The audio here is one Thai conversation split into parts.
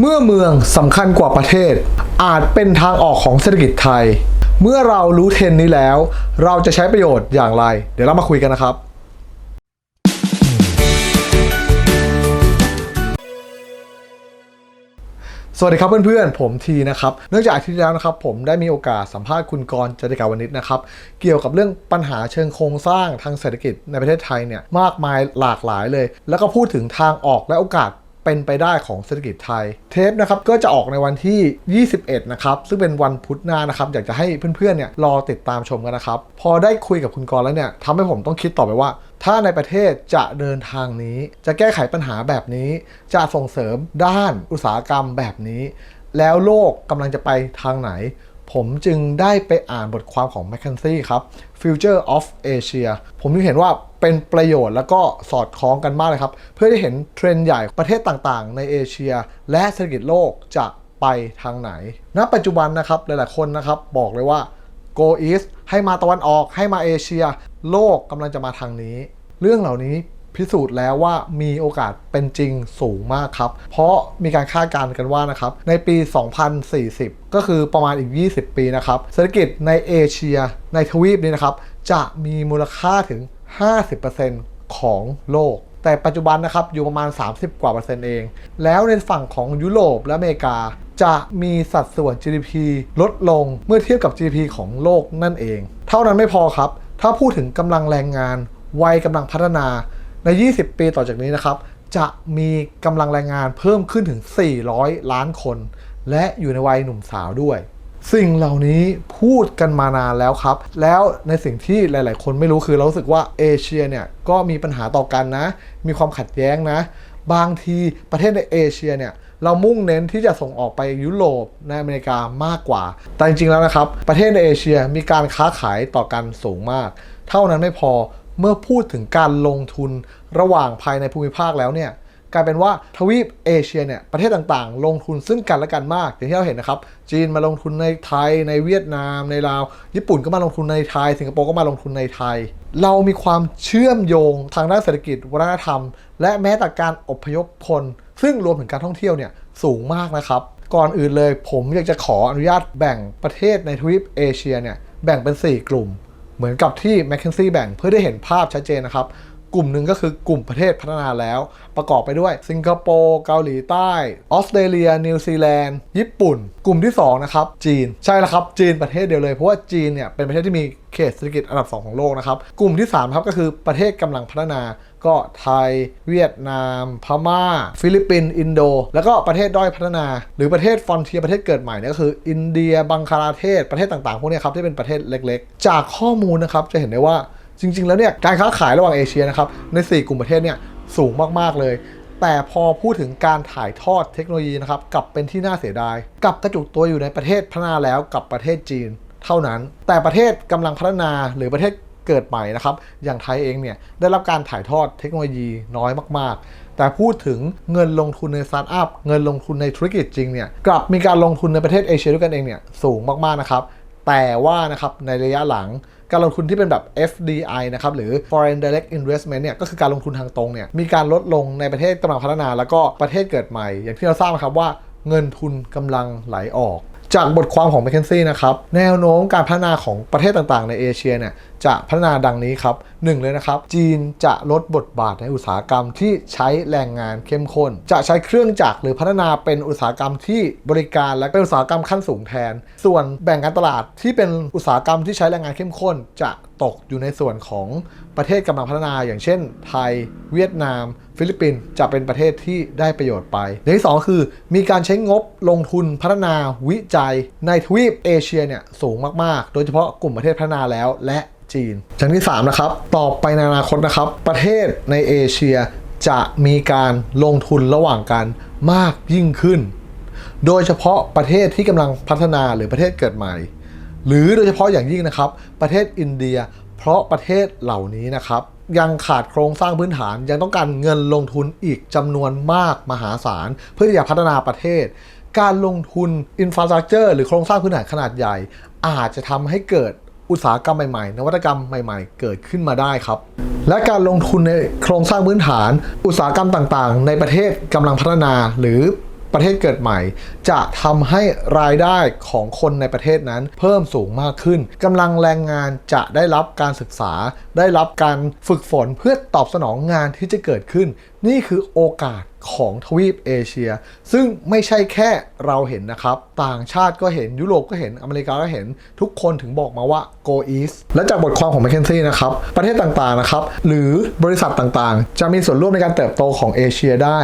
เมื่อเมืองสำคัญกว่าประเทศ อาจเป็นทางออกของเศรษฐกิจไทย เมื่อเรารู้เทรนนี้แล้ว เราจะใช้ประโยชน์อย่างไร เดี๋ยวเรามาคุยกันนะครับ สวัสดีครับเพื่อนๆ ผมทีนะครับ เนื่องจากอาทิตย์ที่แล้วนะครับ ผมได้มีโอกาสสัมภาษณ์คุณกรจติกาวนิชนะครับ เกี่ยวกับเรื่องปัญหาเชิงโครงสร้างทางเศรษฐกิจในประเทศไทยเนี่ยมากมายหลากหลายเลย แล้วก็พูดถึงทางออกและโอกาส เป็นไปได้ของเศรษฐกิจไทย เทปนะครับก็จะออกในวันที่ 21 นะครับ ซึ่งเป็นวันพุธหน้านะครับ อยากจะให้เพื่อนๆเนี่ยรอติดตามชมกันนะครับ พอได้คุยกับคุณกรณ์แล้วเนี่ยทำให้ผมต้องคิดต่อไปว่า ถ้าในประเทศจะเดินทางนี้ จะแก้ไขปัญหาแบบนี้ จะส่งเสริมด้านอุตสาหกรรมแบบนี้ แล้วโลกกำลังจะไปทางไหน ผมจึงได้ไปอ่านบทความของ m c k เคนซี่ครับ Future of Asia ผมจึงเห็นว่าเป็นประโยชน์แล้วก็สอดคล้องกันมากเลยครับ เพื่อได้เห็นเทรนด์ใหญ่ประเทศต่างๆ ในเอเชีย และเศรษฐกิจโลกจะไปทางไหน ณ ปัจจุบันนะครับหลายๆคนนะครับบอกเลยว่า Go East ให้มาตะวันออกให้มาเอเชีย โลกกำลังจะมาทางนี้ เรื่องเหล่านี้ พิสูจน์แล้วว่ามีโอกาสเป็นจริงสูงมากครับ เพราะมีการคาดการณ์กันว่านะครับในปี 2040 ก็คือประมาณอีก 20 ปีนะครับเศรษฐกิจในเอเชียในทวีปนี้นะครับจะมีมูลค่าถึง 50%ของโลกแต่ปัจจุบันนะครับอยู่ประมาณ 30 กว่าเปอร์เซ็นต์เอง แล้วในฝั่งของยุโรปและอเมริกา จะมีสัดส่วน GDP ลดลงเมื่อเทียบกับ GDP ของโลกนั่นเอง เท่านั้นไม่พอครับ ถ้าพูดถึงกำลังแรงงาน วัยกำลังพัฒนา ใน 20 ปีต่อจากนี้นะครับ จะมีกำลังแรงงานเพิ่มขึ้นถึง 400 ล้านคน และอยู่ในวัยหนุ่มสาวด้วย สิ่งเหล่านี้พูดกันมานานแล้วครับ แล้วในสิ่งที่หลาย ๆ คนไม่รู้คือเราสึกว่าเอเชียเนี่ยก็มีปัญหาต่อกันนะ มีความขัดแย้งนะ บางทีประเทศในเอเชียเนี่ยเรามุ่งเน้นที่จะส่งออกไปยุโรปในอเมริกามากกว่า แต่จริงๆแล้วนะครับ ประเทศในเอเชียมีการค้าขายต่อกันสูงมาก เท่านั้นไม่พอ เมื่อพูดถึงการลงทุนระหว่างภายในภูมิภาคแล้วเนี่ยกลายเป็นว่าทวีปเอเชียเนี่ยประเทศต่างๆ ลงทุนซึ่งกันและกันมาก อย่างที่เราเห็นนะครับ จีนมาลงทุนในไทย ในเวียดนาม ในลาว ญี่ปุ่นก็มาลงทุนในไทย สิงคโปร์ก็มาลงทุนในไทย เรามีความเชื่อมโยงทางด้านเศรษฐกิจวัฒนธรรม และแม้แต่การอพยพคน ซึ่งรวมถึงการท่องเที่ยวเนี่ยสูงมากนะครับ ก่อนอื่นเลยผมอยากจะขออนุญาตแบ่งประเทศในทวีปเอเชียเนี่ยแบ่งเป็น 4 กลุ่ม เหมือนกับที่ m c k เคนซี่แบ่งเพื่อได้เห็นภาพชัดเจนนะครับ กลุ่มหนึ่งก็คือกลุ่มประเทศพัฒนาแล้ว ประกอบไปด้วย สิงคโปร์เกาหลีใต้ออสเตรเลีย นิวซีแลนด์ ญี่ปุ่น กลุ่มที่ 2 นะครับ จีนใช่แล้วครับ จีนประเทศเดียวเลย เพราะว่าจีนเนี่ยเป็นประเทศที่มีเขตเศรษฐกิจอันดับ 2 ของโลกนะครับ กลุ่มที่ 3 ครับก็คือประเทศกำลังพัฒนา ก็ไทย เวียดนาม พม่า ฟิลิปปินส์อินโด แล้วก็ประเทศด้อยพัฒนา หรือประเทศฟอนเทียประเทศเกิดใหม่เนี่ยก็คือ อินเดีย บังคลาเทศประเทศต่างๆพวกนี้ครับที่เป็นประเทศเล็ก ๆ จากข้อมูลนะครับจะเห็นได้ว่า จริง ๆ แล้วเนี่ยการค้าขายระหว่างเอเชียนะครับใน 4 กลุ่มประเทศเนี่ยสูงมากๆเลย แต่พอพูดถึงการถ่ายทอดเทคโนโลยีนะครับกลับเป็นที่น่าเสียดายกลับกระจุกตัวอยู่ในประเทศพัฒนาแล้วกับประเทศจีนเท่านั้น แต่ประเทศกำลังพัฒนาหรือประเทศเกิดใหม่นะครับ อย่างไทยเองเนี่ยได้รับการถ่ายทอดเทคโนโลยีน้อยมาก ๆ แต่พูดถึงเงินลงทุนในสตาร์ทอัพเงินลงทุนในธุรกิจจริงเนี่ยกลับมีการลงทุนในประเทศเอเชียด้วยกันเองเนี่ยสูงมากๆนะครับ แต่ว่านะครับในระยะหลังการลงทุนที่เป็นแบบ FDI นะครับหรือ Foreign Direct Investment เนี่ยก็คือการลงทุนทางตรงเนี่ยมีการลดลงในประเทศกำลังพัฒนาแล้วก็ประเทศเกิดใหม่ อย่างที่เราทราบนะครับว่าเงินทุนกำลังไหลออก จากบทความของ m c k เคนซี่นะครับแนวโน้มการพัฒนาของประเทศต่างๆ ในเอเชียเนี่ยจะพัฒนาดังนี้ครับหนึ่งเลยนะครับ จีนจะลดบทบาทในอุตสาหกรรมที่ใช้แรงงานเข้มข้น จะใช้เครื่องจักรหรือพัฒนาเป็นอุตสาหกรรมที่บริการและเป็นอุตสาหกรรมขั้นสูงแทน ส่วนแบ่งการตลาดที่เป็นอุตสาหกรรมที่ใช้แรงงานเข้มข้น จะตกอยู่ในส่วนของประเทศกำลังพัฒนา อย่างเช่น ไทย เวียดนาม ฟิลิปปินส์จะเป็นประเทศที่ได้ประโยชน์ไปอย่างที่สองคือ มีการใช้งบลงทุนพัฒนาวิจัยในทวีปเอเชียเนี่ยสูงมากๆ โดยเฉพาะกลุ่มประเทศพัฒนาแล้วและ จีนอย่างที่ 3 นะครับ ต่อไปในอนาคตนะครับ ประเทศในเอเชียจะมีการลงทุนระหว่างกันมากยิ่งขึ้น โดยเฉพาะประเทศที่กำลังพัฒนาหรือประเทศเกิดใหม่ หรือโดยเฉพาะอย่างยิ่งนะครับ ประเทศอินเดีย เพราะประเทศเหล่านี้นะครับ ยังขาดโครงสร้างพื้นฐานยังต้องการเงินลงทุนอีกจำนวนมากมหาศาล เพื่อที่จะพัฒนาประเทศ การลงทุนอินฟราสตรักเจอร์หรือโครงสร้างพื้นฐานขนาดใหญ่ อาจจะทำให้เกิด อุตสาหกรรมใหม่ๆ นวัตกรรมใหม่ๆ เกิดขึ้นมาได้ครับ และการลงทุนในโครงสร้างพื้นฐาน อุตสาหกรรมต่างๆ ในประเทศกำลังพัฒนา หรือ ประเทศเกิดใหม่ จะทำให้รายได้ของคนในประเทศนั้น เพิ่มสูงมากขึ้นกำลังแรงงานจะได้รับการศึกษา ได้รับการฝึกฝนเพื่อตอบสนองงานที่จะเกิดขึ้น นี่คือโอกาสของทวีปเอเชีย ซึ่งไม่ใช่แค่เราเห็นนะครับ ต่างชาติก็เห็นยุโรปก็เห็นอเมริกาก็เห็นทุกคนถึงบอกมาว่า go east และจากบทความของ m c k เคนซี่นะครับ ประเทศต่างๆนะครับ หรือบริษัทต่างๆ จะมีส่วนร่วมในการเติบโตของเอเชียได้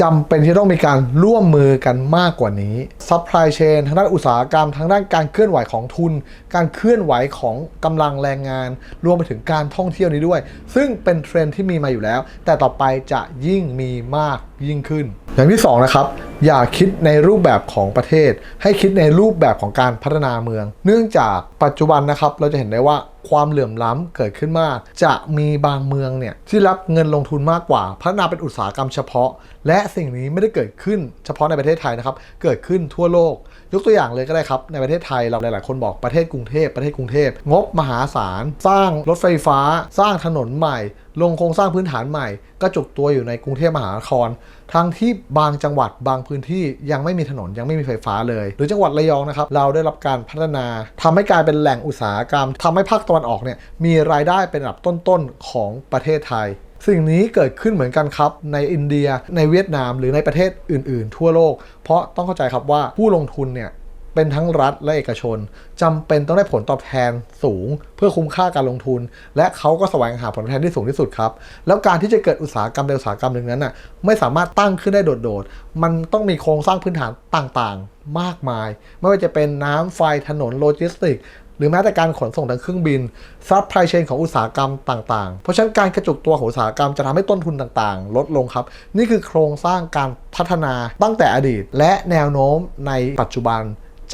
จำเป็นที่ต้องมีการร่วมมือกันมากกว่านี้ supply chain ทางด้านอุตสาหกรรม ทางด้านการเคลื่อนไหวของทุน การเคลื่อนไหวของกำลังแรงงาน รวมไปถึงการท่องเที่ยวนี้ด้วย ซึ่งเป็นเทรนด์ที่มีมาอยู่แล้ว แต่ต่อไปจะยิ่งมีมาก ยิ่งขึ้น อย่างที่สองนะครับอย่าคิดในรูปแบบของประเทศ ให้คิดในรูปแบบของการพัฒนาเมือง เนื่องจากปัจจุบันนะครับเราจะเห็นได้ว่าความเหลื่อมล้ำเกิดขึ้นมาก จะมีบางเมืองเนี่ยที่รับเงินลงทุนมากกว่า พัฒนาเป็นอุตสาหกรรมเฉพาะ และสิ่งนี้ไม่ได้เกิดขึ้นเฉพาะในประเทศไทยนะครับ เกิดขึ้นทั่วโลก ยกตัวอย่างเลยก็ได้ครับ ในประเทศไทยเราหลายๆ คนบอกประเทศกรุงเทพประเทศกรุงเทพงบมหาศาล สร้างรถไฟฟ้า สร้างถนนใหม่ลงโครงสร้างพื้นฐานใหม่ ก็จุกตัวอยู่ในกรุงเทพมหานคร ทั้งที่บางจังหวัดบางพื้นที่ยังไม่มีถนนยังไม่มีไฟฟ้าเลย หรือจังหวัดระยองนะครับ เราได้รับการพัฒนาทำให้กลายเป็นแหล่งอุตสาหกรรมทำให้ภาคตะวันออกเนี่ยมีรายได้เป็นอันดับต้นๆของประเทศไทยสิ่งนี้เกิดขึ้นเหมือนกันครับ ในอินเดียในเวียดนามหรือในประเทศอื่น ๆ ทั่วโลก เพราะต้องเข้าใจครับว่าผู้ลงทุนเนี่ย เป็นทั้งรัฐและเอกชนจำเป็นต้องได้ผลตอบแทนสูง เพื่อคุ้มค่าการลงทุน และเขาก็แสวงหาผลตอบแทนที่สูงที่สุดครับ แล้วการที่จะเกิดอุตสาหกรรมใดอุตสาหกรรมหนึ่งนั้นน่ะไม่สามารถตั้งขึ้นได้โดดๆ มันต้องมีโครงสร้างพื้นฐานต่างๆ มากมาย ไม่ว่าจะเป็นน้ำไฟถนนโลจิสติกหรือแม้แต่การขนส่งทางเครื่องบินซัพพลายเชนของอุตสาหกรรมต่าง ๆ เพราะฉะนั้นการกระจุกตัวของอุตสาหกรรมจะทำให้ต้นทุนต่างๆ ลดลงครับ นี่คือโครงสร้างการพัฒนาตั้งแต่อดีต และแนวโน้มในปัจจุบัน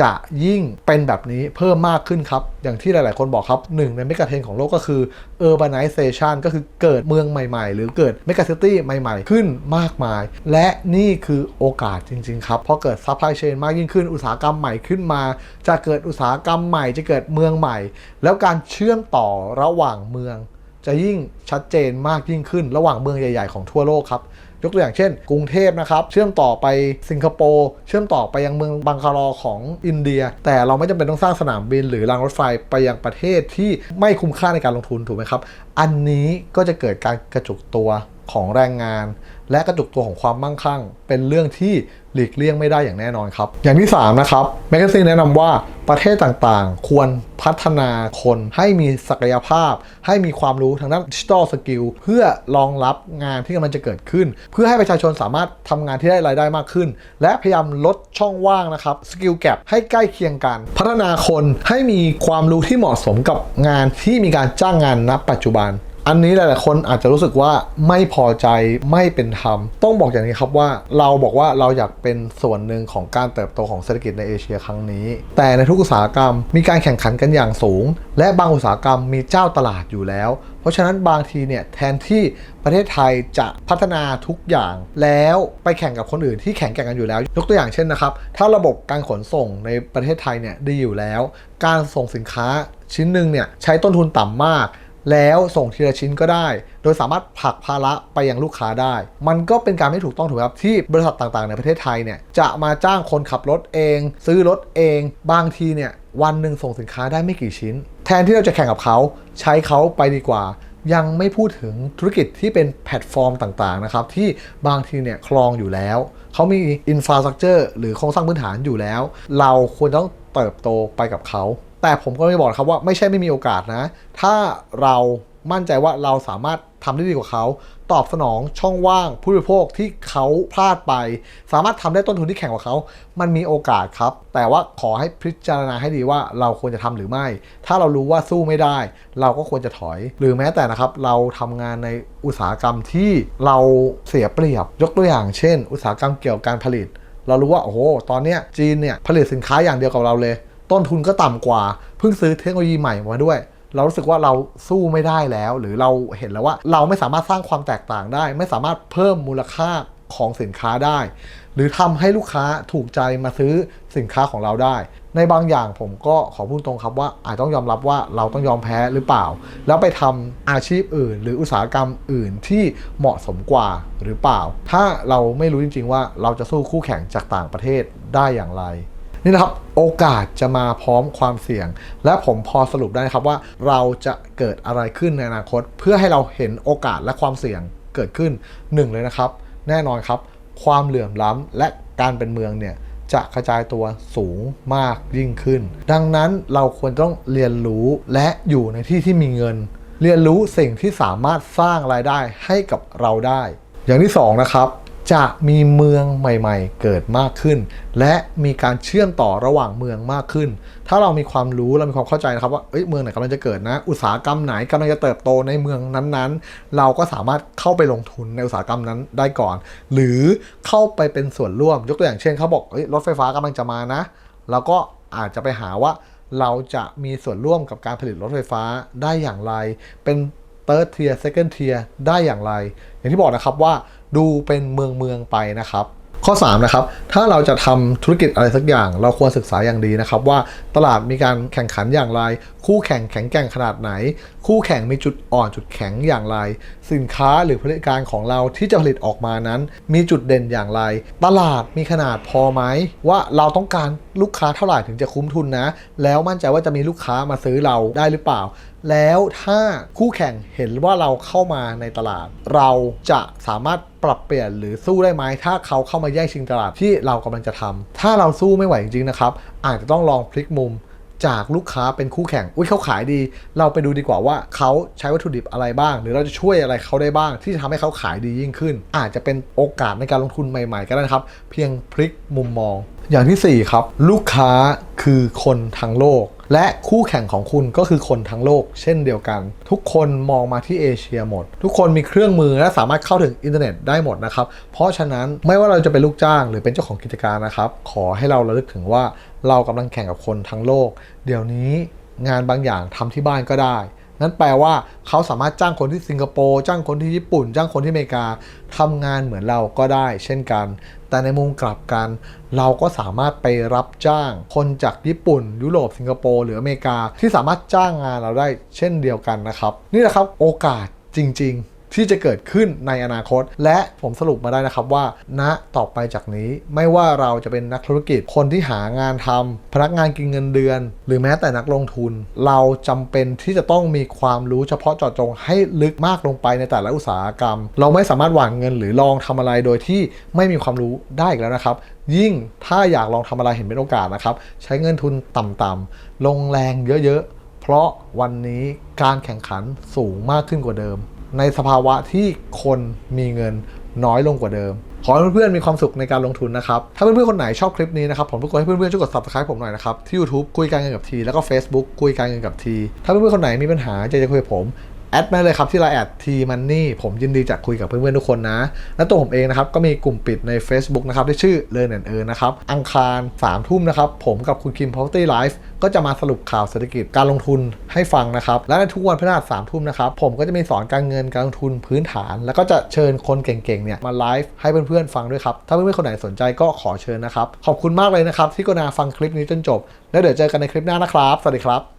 จะยิ่งเป็นแบบนี้เพิ่มมากขึ้นครับ อย่างที่หลาย ๆ คนบอกครับหนึ่งในเมกะเทรนของโลกก็คือ urbanization ก็คือเกิดเมืองใหม่ ๆ หรือเกิดเมกะซิตี้ใหม่ ๆ ขึ้นมากมาย และนี่คือโอกาสจริง ๆ ครับพอเกิดซัพพลายเชนมากยิ่งขึ้นอุตสาหกรรมใหม่ขึ้นมา จะเกิดอุตสาหกรรมใหม่ จะเกิดเมืองใหม่ แล้วการเชื่อมต่อระหว่างเมือง จะยิ่งชัดเจนมากยิ่งขึ้น ระหว่างเมืองใหญ่ ๆ ของทั่วโลกครับ ยกตัวอย่างเช่น กรุงเทพนะครับ เชื่อมต่อไปสิงคโปร์ เชื่อมต่อไปยังเมืองบังคารอของอินเดีย แต่เราไม่จำเป็นต้องสร้างสนามบินหรือรางรถไฟไปยังประเทศที่ไม่คุ้มค่าในการลงทุนถูกไหมครับ อันนี้ก็จะเกิดการกระจุกตัวของแรงงาน และกระจุกตัวของความมั่งคั่ง เป็นเรื่องที่ หลีกเลี่ยงไม่ได้อย่างแน่นอนครับ อย่างที่ 3 นะครับแมกกาซีนแนะนำว่าประเทศต่างๆ ควรพัฒนาคนให้มีศักยภาพ ให้มีความรู้ทางด้านดิจิทัลสกิลเพื่อรองรับงานที่กำลังจะเกิดขึ้น เพื่อให้ประชาชนสามารถทำงานที่ได้รายได้มากขึ้น และพยายามลดช่องว่างนะครับสกิลแกรให้ใกล้เคียงกัน พัฒนาคนให้มีความรู้ที่เหมาะสมกับงานที่มีการจ้างงานณปัจจุบัน อันนี้หลายๆคนอาจจะรู้สึกว่าไม่พอใจไม่เป็นธรรม ต้องบอกอย่างนี้ครับว่าเราบอกว่าเราอยากเป็นส่วนหนึ่งของการเติบโตของเศรษฐกิจในเอเชียครั้งนี้ แต่ในทุกอุตสาหกรรมมีการแข่งขันกันอย่างสูง และบางอุตสาหกรรมมีเจ้าตลาดอยู่แล้ว เพราะฉะนั้นบางทีเนี่ยแทนที่ประเทศไทยจะพัฒนาทุกอย่าง แล้วไปแข่งกับคนอื่นที่แข่งแข่งกันอยู่แล้ว ยกตัวอย่างเช่นนะครับ ถ้าระบบการขนส่งในประเทศไทยเนี่ยดีอยู่แล้ว การส่งสินค้าชิ้นหนึ่งเนี่ยใช้ต้นทุนต่ำมาก แล้วส่งทีละชิ้นก็ได้ โดยสามารถผลักภาระไปยังลูกค้าได้ มันก็เป็นการไม่ถูกต้องถูกไหมครับ ที่บริษัทต่างๆ ในประเทศไทยเนี่ยจะมาจ้างคนขับรถเอง ซื้อรถเอง บางทีเนี่ยวันหนึ่งส่งสินค้าได้ไม่กี่ชิ้น แทนที่เราจะแข่งกับเขาใช้เขาไปดีกว่ายังไม่พูดถึงธุรกิจที่เป็นแพลตฟอร์มต่างๆนะครับที่บางทีเนี่ยคลองอยู่แล้ว เขามีอินฟราสตรักเจอร์หรือโครงสร้างพื้นฐานอยู่แล้ว เราควรต้องเติบโตไปกับเขา แต่ผมก็ไม่บอกครับว่าไม่ใช่ไม่มีโอกาสนะ ถ้าเรามั่นใจว่าเราสามารถทำได้ดีกว่าเขา ตอบสนองช่องว่างผู้บริโภคที่เขาพลาดไป สามารถทำได้ต้นทุนที่แข่งกว่าเขา มันมีโอกาสครับ แต่ว่าขอให้พิจารณาให้ดีว่าเราควรจะทำหรือไม่ ถ้าเรารู้ว่าสู้ไม่ได้ เราก็ควรจะถอย หรือแม้แต่นะครับ เราทำงานในอุตสาหกรรมที่เราเสียเปรียบ ยกตัวอย่างเช่น อุตสาหกรรมเกี่ยวกับการผลิต เรารู้ว่าโอ้โหตอนนี้จีนเนี่ยผลิตสินค้าอย่างเดียวกับเราเลย ต้นทุนก็ต่ำกว่า เพิ่งซื้อเทคโนโลยีใหม่มาด้วย เรารู้สึกว่าเราสู้ไม่ได้แล้ว หรือเราเห็นแล้วว่าเราไม่สามารถสร้างความแตกต่างได้ ไม่สามารถเพิ่มมูลค่าของสินค้าได้ หรือทำให้ลูกค้าถูกใจมาซื้อสินค้าของเราได้ ในบางอย่างผมก็ขอพูดตรงครับว่าอาจต้องยอมรับว่าเราต้องยอมแพ้หรือเปล่า แล้วไปทำอาชีพอื่น หรืออุตสาหกรรมอื่นที่เหมาะสมกว่าหรือเปล่า ถ้าเราไม่รู้จริง ๆ ว่าเราจะสู้คู่แข่งจากต่างประเทศได้อย่างไร นี่นะครับโอกาสจะมาพร้อมความเสี่ยง และผมพอสรุปได้นะครับว่าเราจะเกิดอะไรขึ้นในอนาคต เพื่อให้เราเห็นโอกาสและความเสี่ยงเกิดขึ้นหนึ่งเลยนะครับ แน่นอนครับ ความเหลื่อมล้ำและการเป็นเมืองเนี่ยจะกระจายตัวสูงมากยิ่งขึ้น ดังนั้นเราควรต้องเรียนรู้และอยู่ในที่ที่มีเงิน เรียนรู้สิ่งที่สามารถสร้างรายได้ให้กับเราได้ อย่างที่สองนะครับ จะมีเมืองใหม่ ๆ เกิดมากขึ้น และมีการเชื่อมต่อระหว่างเมืองมากขึ้น ถ้าเรามีความรู้เรามีความเข้าใจนะครับว่าเอ้ยเมืองไหนกำลังจะเกิดนะ อุตสาหกรรมไหนกำลังจะเติบโตในเมืองนั้นๆ เราก็สามารถเข้าไปลงทุนในอุตสาหกรรมนั้นได้ก่อน หรือเข้าไปเป็นส่วนร่วมยกตัวอย่างเช่นเขาบอกเอ้ยรถไฟฟ้ากำลังจะมานะเราก็อาจจะไปหาว่าเราจะมีส่วนร่วมกับการผลิตรถไฟฟ้าได้อย่างไร เป็น third tier second tier ได้อย่างไร อย่างที่บอกนะครับว่า ดูเป็นเมืองเมืองๆไปนะครับ ข้อ3นะครับถ้าเราจะทำธุรกิจอะไรสักอย่าง เราควรศึกษาอย่างดีนะครับ ว่าตลาดมีการแข่งขันอย่างไร คู่แข่งแข็งแกร่งขนาดไหน คู่แข่งมีจุดอ่อนจุดแข็งอย่างไร สินค้าหรือบริการของเราที่จะผลิตออกมานั้น มีจุดเด่นอย่างไร ตลาดมีขนาดพอไหมว่าเราต้องการลูกค้าเท่าไหร่ถึงจะคุ้มทุนนะ แล้วมั่นใจว่าจะมีลูกค้ามาซื้อเราได้หรือเปล่าแล้วถ้าคู่แข่งเห็นว่าเราเข้ามาในตลาด เราจะสามารถ ปรับเปลี่ยนหรือสู้ได้ไหมถ้าเขาเข้ามาแย่งชิงตลาดที่เรากำลังจะทำถ้าเราสู้ไม่ไหวจริงๆนะครับอาจจะต้องลองพลิกมุมจากลูกค้าเป็นคู่แข่ง อุ้ยเขาขายดี เราไปดูดีกว่าว่าเขาใช้วัตถุดิบอะไรบ้าง หรือเราจะช่วยอะไรเขาได้บ้าง ที่จะทำให้เขาขายดียิ่งขึ้น อาจจะเป็นโอกาสในการลงทุนใหม่ๆ ก็ได้นะครับ เพียงพลิกมุมมอง อย่างที่ 4 ครับ ลูกค้าคือคนทั้งโลก และคู่แข่งของคุณก็คือคนทั้งโลก เช่นเดียวกัน ทุกคนมองมาที่เอเชียหมด ทุกคนมีเครื่องมือและสามารถเข้าถึงอินเทอร์เน็ตได้หมดนะครับ เพราะฉะนั้นไม่ว่าเราจะเป็นลูกจ้างหรือเป็นเจ้าของกิจการนะครับ ขอให้เราระลึกถึงว่าเรากำลังแข่งกับคนทั้งโลก เดี๋ยวนี้งานบางอย่างทำที่บ้านก็ได้ นั่นแปลว่าเขาสามารถจ้างคนที่สิงคโปร์จ้างคนที่ญี่ปุ่น จ้างคนที่อเมริกาทำงานเหมือนเราก็ได้ เช่นกัน แต่ในมุมกลับกัน เราก็สามารถไปรับจ้างคนจากญี่ปุ่น ยุโรปสิงคโปร์หรืออเมริกาที่สามารถจ้างงานเราได้เช่นเดียวกันนะครับ นี่แหละครับโอกาสจริง ๆ ที่จะเกิดขึ้นในอนาคต และผมสรุปมาได้นะครับว่าณต่อไปจากนี้ไม่ว่าเราจะเป็นนักธุรกิจคนที่หางานทำพนักงานกินเงินเดือน หรือแม้แต่นักลงทุน เราจำเป็นที่จะต้องมีความรู้เฉพาะเจาะจงให้ลึกมากลงไปในแต่ละอุตสาหกรรม เราไม่สามารถหว่านเงินหรือลองทำอะไรโดยที่ไม่มีความรู้ได้อีกแล้วนะครับ ยิ่งถ้าอยากลองทำอะไรเห็นเป็นโอกาสนะครับ ใช้เงินทุนต่ำๆลงแรงเยอะๆเพราะวันนี้การแข่งขันสูงมากขึ้นกว่าเดิม ในสภาวะที่คนมีเงินน้อยลงกว่าเดิม ขอให้เพื่อนๆมีความสุขในการลงทุนนะครับ ถ้าเพื่อนๆคนไหนชอบคลิปนี้นะครับ ผมรบกวนให้เพื่อนๆช่วยกด subscribe ผมหน่อยนะครับ ที่ YouTube คุยการเงินกับที แล้วก็ Facebook คุยการเงินกับที ถ้าเพื่อนๆคนไหนมีปัญหาอยากจะคุยกับผม แอดมาเลยครับที่ไลน์แอดทีมันนี่ผมยินดีจะคุยกับเพื่อนๆทุกคนนะ และตัวผมเองนะครับ ก็มีกลุ่มปิดใน Facebook นะครับที่ชื่อ Learn and Earn นะครับ อังคาร3ทุ่มนะครับ ผมกับคุณคิม Property Life ก็จะมาสรุปข่าวเศรษฐกิจการลงทุนให้ฟังนะครับ และในทุกวันพฤหัส3ทุ่มนะครับ ผมก็จะมีสอนการเงินการลงทุนพื้นฐาน แล้วก็จะเชิญคนเก่งๆเนี่ยมาไลฟ์ให้เพื่อนๆฟังด้วยครับถ้าเพื่อนๆคนไหนสนใจก็ขอเชิญนะครับขอบคุณมากเลยนะครับที่กรุณาฟังคลิปนี้จนจบ แล้วเดี๋ยวเจอกันในคลิปหน้านะครับ สวัสดีครับ